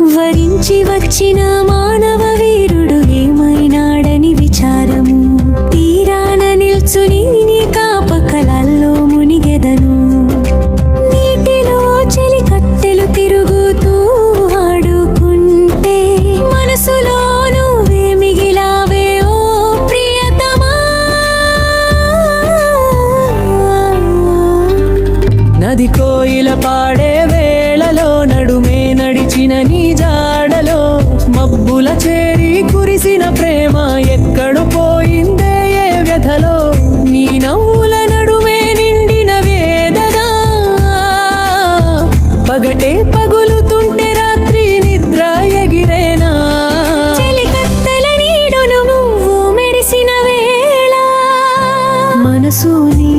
వరించి వచ్చిన మానవ వీరుడు ఏమైనాడని విచారం తీరాన నిల్చుని కాపకలల్లో మునిగెదను. నీటిలో చెలి కట్టెలు తిరుగుతూ ఆడుకుంటే మనసులో నువ్వే మిగిలావే ఓ ప్రియతమా. నది కోయిల పాడేవే నడిచిన నీ జాడలో మబ్బుల చేరి కురిసిన ప్రేమ ఎక్కడు పోయిందే ఏ వ్యధలో? నీ నవ్వుల నడుమే నిండిన వేదనా. పగటే పగులుతుంటే రాత్రి నిద్ర ఎగిరేనా? చెలికత్తెల నీడను నువ్వు మెరిసిన వేళ. మనసు నీ